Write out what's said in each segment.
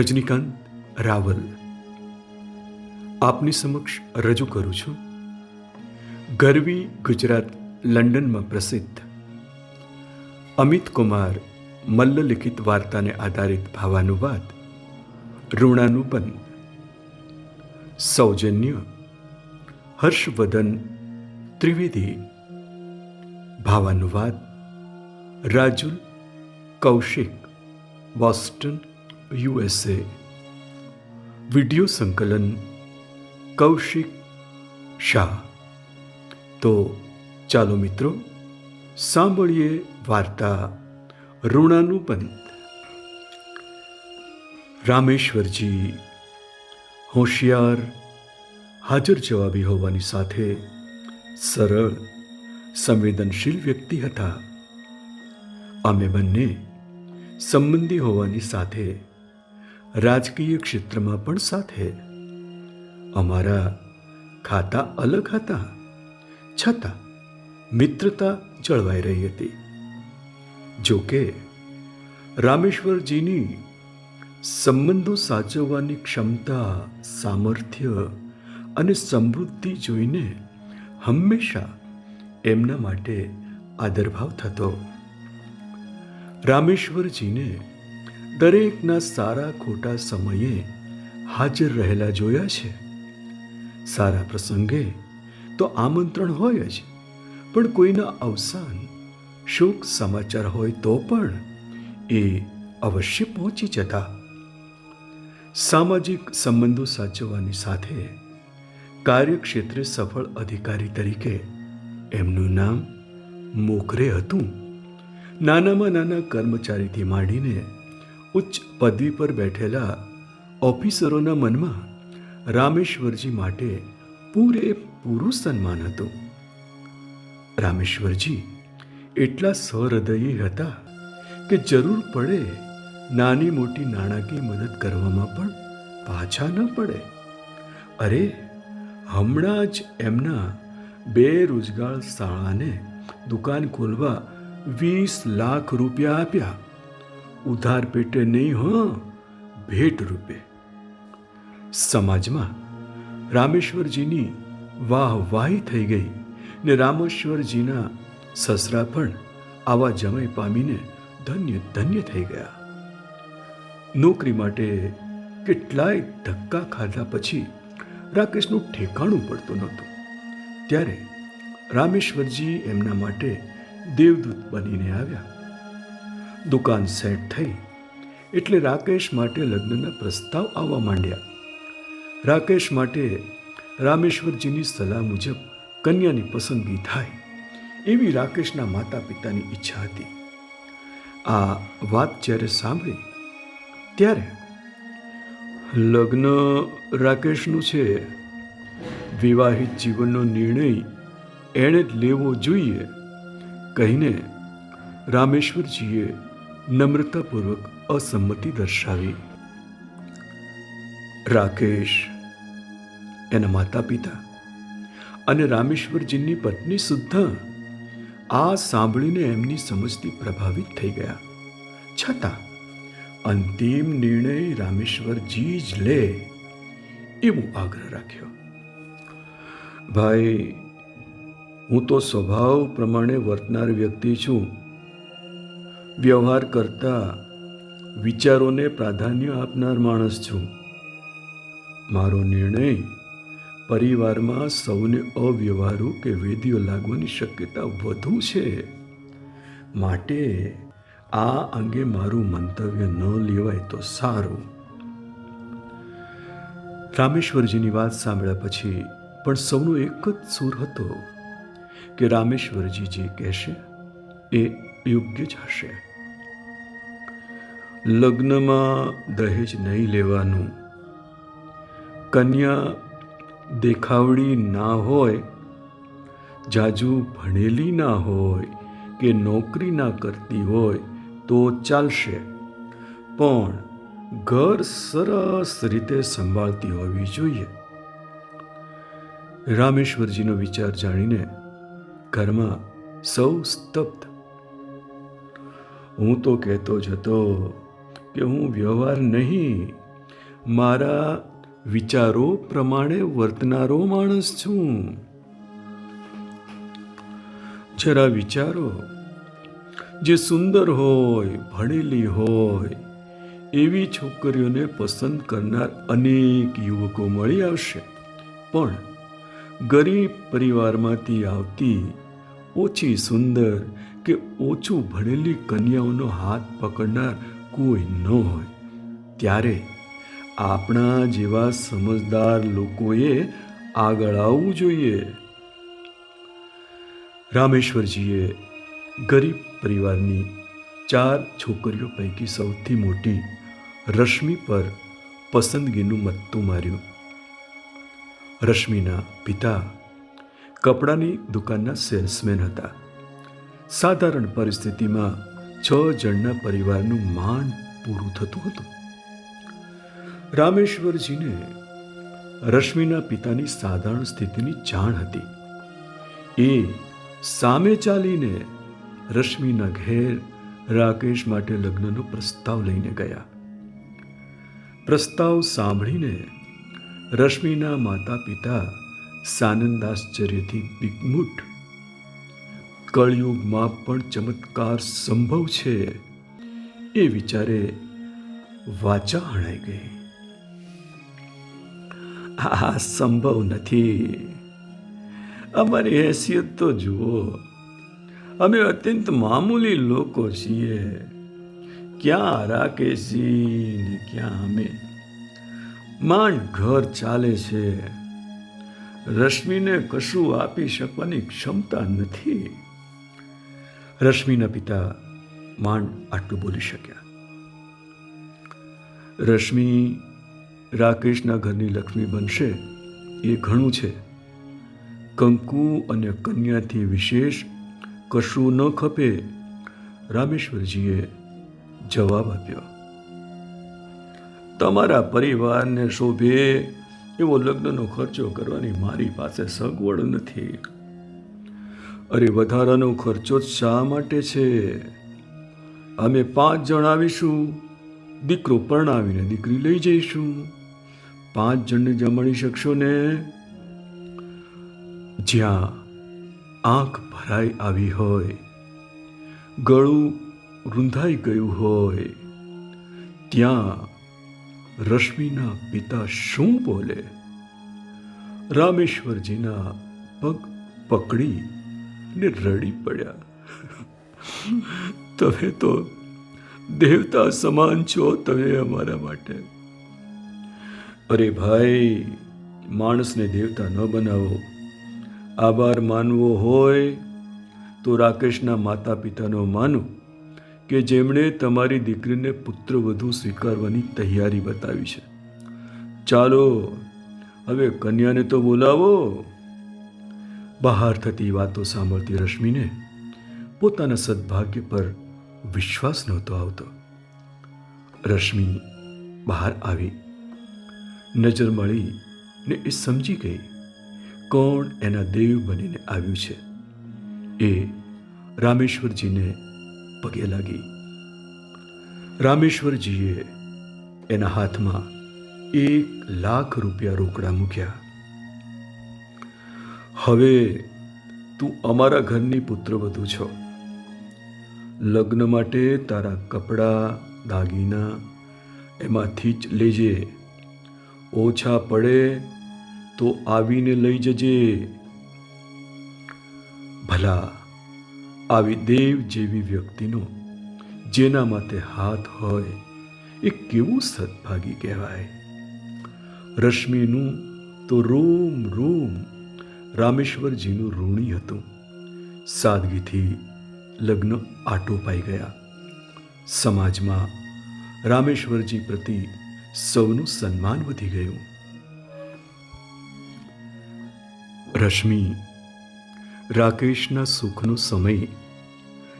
રજનીકાંત રાવલ, આપની સમક્ષ રજૂ કરું છું. ગરવી ગુજરાત લંડનમાં પ્રસિદ્ધ. અમિત કુમાર મલ્લ લિખિત વાર્તાને આધારિત ભાવાનુવાદ, ઋણાનુબંધ. સૌજન્ય, હર્ષવર્ધન ત્રિવેદી. ભાવાનુવાદ, Rajul Kaushik, Boston USA video સંકલન કૌશિક શાહ. તો ચાલો મિત્રો, સાંભળીએ વાર્તા ઋણાનુબંધ. રામેશ્વરજી, હોશિયાર, હાજર જવાબી હોવાની સાથે સરળ, સંવેદનશીલ વ્યક્તિ હતા. અમે બંને સંબંધી હોવાની સાથે રાજકીય ક્ષેત્રમાં પણ સાથે. અમારા ખાતા અલગ હતા. છતાં મિત્રતા જળવાઈ રહી હતી. જો કે રામેશ્વરજીની સંબંધો સાચવવાની ક્ષમતા, સામર્થ્ય અને સમૃદ્ધિ જોઈને હંમેશા એમના માટે આદરભાવ થતો. રામેશ્વરજીને દરેકના સારા ખોટા સમયે હાજર રહેલા જોયા છે. સારા પ્રસંગે તો આમંત્રણ હોય જ, પણ કોઈના અવસાન, શોક સમાચાર હોય તો પણ એ અવશ્ય પહોંચી જતા. સામાજિક સંબંધો સાચવવાની સાથે કાર્યક્ષેત્રે સફળ અધિકારી તરીકે એમનું નામ મોખરે હતું. નાનામાં નાના કર્મચારીથી માંડીને ઉચ્ચ પદવી પર બેઠેલા ઓફિસરોના મનમાં રામેશ્વરજી માટે પૂરેપૂરું સન્માન હતું. રામેશ્વરજી એટલા સહૃદયી હતા કે જરૂર પડે નાની મોટી નાણાકીય મદદ કરવામાં પણ પાછા ન પડે. અરે, હમણાં જ એમના બે રોજગાર શાળાને દુકાન ખોલવા વીસ લાખ રૂપિયા આપ્યા. ઉધાર પેટે નહીં, હો? ભેટ રૂપે. સમાજમાં રામેશ્વરજીની વાહવાહી થઈ ગઈ ને રામેશ્વરજીના સસરા પણ આવા જમાઈ પામીને ધન્ય ધન્ય થઈ ગયા. નોકરી માટે કેટલાય ધક્કા ખાધા પછી રાકેશનું ઠેકાણું પડતું નહોતું. ત્યારે રામેશ્વરજી એમના માટે દેવદૂત બનીને આવ્યા. દુકાન સેટ થઈ. એટલે રાકેશ માટે લગ્નના પ્રસ્તાવ આવવા માંડ્યા. રાકેશ માટે રામેશ્વરજીની સલાહ મુજબ કન્યાની પસંદગી થાય એવી રાકેશના માતા પિતાની ઈચ્છા હતી. આ વાત જ્યારે સાંભળી, ત્યારે લગ્ન રાકેશનું છે. વિવાહિત જીવનનો નિર્ણય એણે જ લેવો જોઈએ, કહીને રામેશ્વરજીએ નમ્રતાપૂર્વક અસંમતિ દર્શાવી. રાકેશ, એના માતા પિતા અને રામેશ્વરજીની પત્ની સુદ્ધા આ સાંભળીને એમની સમજથી પ્રભાવિત થઈ ગયા. છતાં અંતિમ નિર્ણય રામેશ્વરજી જ લે એવો આગ્રહ રાખ્યો. ભાઈ, હું તો સ્વભાવ પ્રમાણે વર્તનાર વ્યક્તિ છું. વ્યવહાર કરતા વિચારોને પ્રાધાન્ય આપનાર માણસ છું. મારો નિર્ણય પરિવારમાં સૌને અવ્યવહારુ કે વેદીઓ લાગવાની શક્યતા વધુ છે. માટે આ અંગે મારું મંતવ્ય ન લેવાય તો સારું. રામેશ્વરજીની વાત સાંભળ્યા પછી પણ સૌનો એક જ સૂર હતો કે રામેશ્વરજી જે કહેશે એ યોગ્ય જ હશે. લગ્નમાં દહેજ નહીં લેવાનું. કન્યા દેખાવડી ના હોય, જાજુ ભણેલી ના હોય કે નોકરી ના કરતી હોય તો ચાલશે. પણ ઘર સરસ રીતે સંભાળતી હોવી જોઈએ. રામેશ્વરજીનો વિચાર જાણીને ઘરમાં સૌ સ્તબ્ધ. હું તો કહેતો જ હતો કે હું વ્યવહાર નહીં. મારા વિચારો પ્રમાણે વર્તનારો માણસ છું. જરા વિચારો. જે સુંદર હોય, ભણેલી હોય, એવી છોકરીઓને પસંદ કરનાર અનેક યુવકો મળી આવશે. પણ ગરીબ પરિવારમાંથી આવતી ઓછી સુંદર કે ઓછું ભણેલી કન્યાઓનો હાથ પકડનાર કોઈ ન હોય. ત્યારે આપણા જેવા સમજદાર લોકોએ આગળ આવવું જોઈએ. રામેશ્વરજીએ ગરીબ પરિવારની ચાર છોકરીઓ પૈકી સૌથી મોટી રશ્મિ પર પસંદગીનું મત્તું માર્યું. રશ્મિના પિતા કપડાની દુકાનના સેલ્સમેન હતા. સાધારણ પરિસ્થિતિમાં છ જણના પરિવારનું માંડ પૂરું થતું હતું. રામેશ્વરજીને રશ્મિના પિતાની સાધારણ સ્થિતિની જાણ હતી. એ સામે ચાલીને રશ્મિના ઘેર રાકેશ માટે લગ્નનો પ્રસ્તાવ લઈને ગયા. પ્રસ્તાવ સાંભળીને રશ્મિના માતા પિતા સાનંદાશ્ચર્યથી દિગ્મુઠ કળયુગમાં પણ ચમત્કાર સંભવ છે. એ વિચારે વાચા હણાઈ ગઈ. આ સંભવ નથી. અમારી હેસિયત તો જુઓ. અમે અત્યંત મામૂલી લોકો છીએ. ક્યાં રાકેશજી ને ક્યાં અમે? માંડ ઘર ચાલે છે. રશ્મિને કશું આપી શકવાની ક્ષમતા નથી. રશ્મિના પિતા માંડ આટલું બોલી શક્યા. રશ્મિ રાકેશના ઘરની લક્ષ્મી બનશે એ ઘણું છે. કંકુ અને કન્યાથી વિશેષ કશું ન ખપે રામેશ્વરજીએ જવાબ આપ્યો. તમારા પરિવારને શોભે એવો લગ્નનો ખર્ચો કરવાની મારી પાસે સગવડ નથી. અરે વધારાનો ખર્ચો શા માટે છે? અમે પાંચ જણ આવીશું, દીકરો પરણાવીને દીકરી લઈ જઈશું. પાંચ જણને જમાડી શકશો ને? જ્યાં આંખ ભરાઈ આવી હોય, ગળું રૂંધાઈ ગયું હોય, ત્યાં રશ્મિના પિતા શું બોલે? રામેશ્વરજીના પગ પકડી ને રડી પડ્યા. તમે તો દેવતા સમાન છો તમે અમારા માટે. અરે ભાઈ, માણસને દેવતા ન બનાવો. આભાર માનવો હોય તો રાકેશના માતા પિતાનો માનો કે જેમણે તમારી દીકરીને પુત્ર વધુ સ્વીકારવાની તૈયારી બતાવી છે. ચાલો, હવે કન્યાને તો બોલાવો. બહાર થતી વાતો સાંભળતી રશ્મિને પોતાના સદભાગ્ય પર વિશ્વાસ નહોતો આવતો. રશ્મિ બહાર આવી, નજર મળી ને એ સમજી ગઈ કોણ એના દેવ બનીને આવ્યું છે. એ રામેશ્વરજીને પગે લાગી. રામેશ્વરજીએ એના હાથમાં એક લાખ રૂપિયા રોકડા મૂક્યા. હવે તું અમારા ઘરની પુત્રવધુ છો. લગ્ન માટે તારા કપડાં, દાગીના એમાંથી જ લેજે. ઓછા પડે તો આવીને લઈ જજે. ભલા, આવી દેવ જેવી વ્યક્તિનો જેના માટે હાથ હોય એ કેવું સદભાગી કહેવાય? રશ્મિનું તો રૂમ, રોમ રામેશ્વરજીનું ઋણી હતું. સાદગીથી લગ્ન આટોપાઈ ગયા. સમાજમાં રામેશ્વરજી પ્રતિ સૌનું સન્માન વધી ગયું. રશ્મિ, રાકેશના સુખનો સમય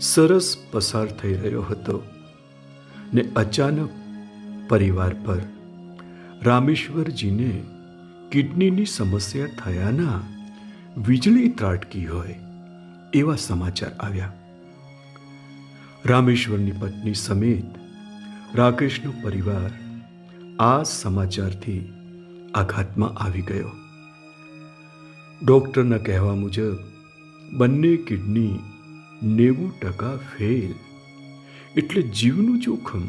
સરસ પસાર થઈ રહ્યો હતો ને અચાનક પરિવાર પર રામેશ્વરજીને કિડનીની સમસ્યા થયાના વીજળી ત્રાટકી હોય એવા સમાચાર આવ્યા. રામેશ્વરની પત્ની સમેત રાકેશનો પરિવાર આ સમાચારથી આઘાતમાં આવી ગયો. ડૉક્ટરના કહેવા મુજબ બંને કિડની નેવું ટકા ફેલ એટલે જીવનું જોખમ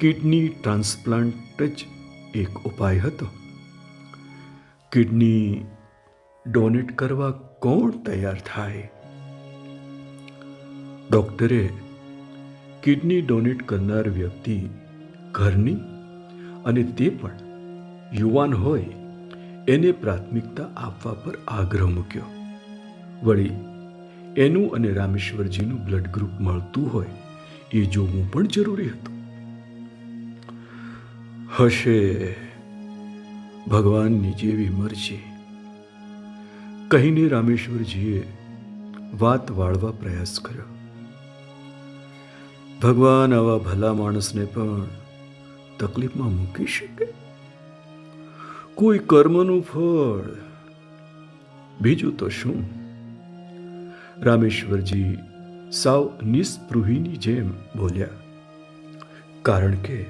કિડની ટ્રાન્સપ્લાન્ટ જ એક ઉપાય હતો. કિડની ડોનેટ કરવા કોણ તૈયાર થાય? ડૉક્ટરે કિડની ડોનેટ કરનાર વ્યક્તિ ઘરની અને તે પણ યુવાન હોય એને પ્રાથમિકતા આપવા પર આગ્રહ મૂક્યો. વળી એનું અને રામેશ્વરજીનું બ્લડ ગ્રુપ મળતું હોય એ જોવું પણ જરૂરી હતું. હશે. ભગવાનની જેવી મરજી. કહીને રામેશ્વરજીએ વાત વાળવા પ્રયાસ કર્યો. ભગવાન આવા ભલા માણસને પણ તકલીફમાં મૂકી શકે? કોઈ કર્મનું ફળ? બીજું તો શું? રામેશ્વરજી સાવ નિસ્પૃહીની જેમ બોલ્યા. કારણ કે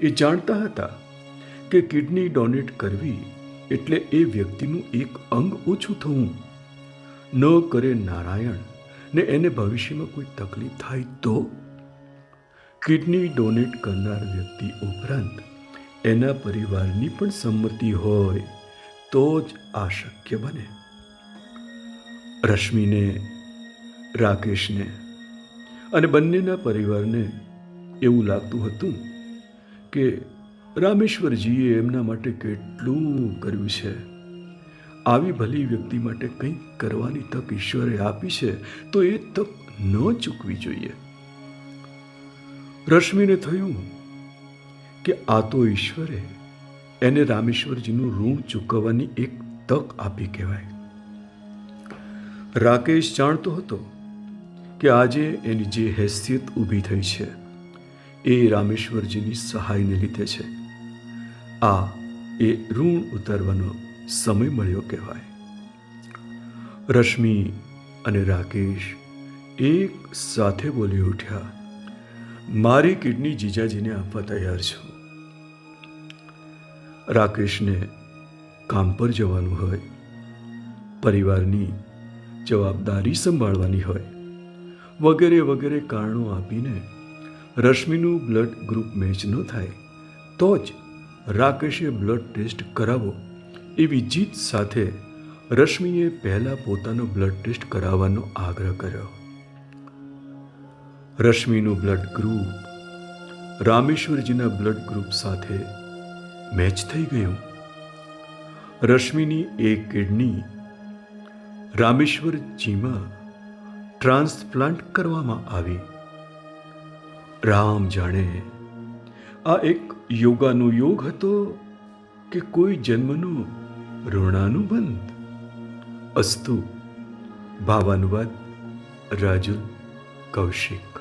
એ જાણતા હતા કે કિડની ડોનેટ કરવી એટલે એ વ્યક્તિનું એક અંગ ઓછું થવું. ન કરે નારાયણ, ને એને ભવિષ્યમાં કોઈ તકલીફ થાય તો? કિડની ડોનેટ કરનાર વ્યક્તિ ઉપરાંત એના પરિવારની પણ સંમતિ હોય તો જ આ શક્ય બને. રશ્મિને, રાકેશને અને બંનેના પરિવારને એવું લાગતું હતું કે રામેશ્વરજીએ એમના માટે કેટલું કર્યું છે? આવી ભલી વ્યક્તિ માટે કંઈક કરવાની તક ઈશ્વરે આપી છે, તો એ તક ન ચૂકવી જોઈએ. રશ્મિને થયું કે આ તો ઈશ્વરે એને રામેશ્વરજીનું ઋણ ચૂકવવાની એક તક આપી કહેવાય. રાકેશ જાણતો હતો કે આજે એની જે હેસિયત ઊભી થઈ છે, એ રામેશ્વરજીની સહાયને લીધે છે. આ એ ઋણ ઉતારવાનો સમય મળ્યો કહેવાય. રશ્મિ અને રાકેશ એક સાથે બોલી ઉઠ્યા, મારી કિડની જીજાજીને આપવા તૈયાર છું. રાકેશને કામ પર જવાનું હોય, પરિવારની જવાબદારી સંભાળવાની હોય, વગેરે વગેરે કારણો આપીને રશ્મિનું બ્લડ ગ્રુપ મેચ ન થાય તો જ રાકેશે બ્લડ ટેસ્ટ કરાવો. એવી જીત સાથે રશ્મિએ પહેલા પોતાનો બ્લડ ટેસ્ટ કરાવવાનો આગ્રહ કર્યો. રશ્મિનું બ્લડ ગ્રુપ રામેશ્વરજીના બ્લડ ગ્રુપ સાથે મેચ થઈ ગયું. રશ્મિની એક કિડની રામેશ્વરજીમાં ટ્રાન્સપ્લાન્ટ કરવામાં આવી. રામ જાણે આ એક યોગાનો યોગ હતો કે કોઈ જન્મનું ઋણાનુબંધ? અસ્તુ ભાવાનુવાદ રાજુલ કૌશિક.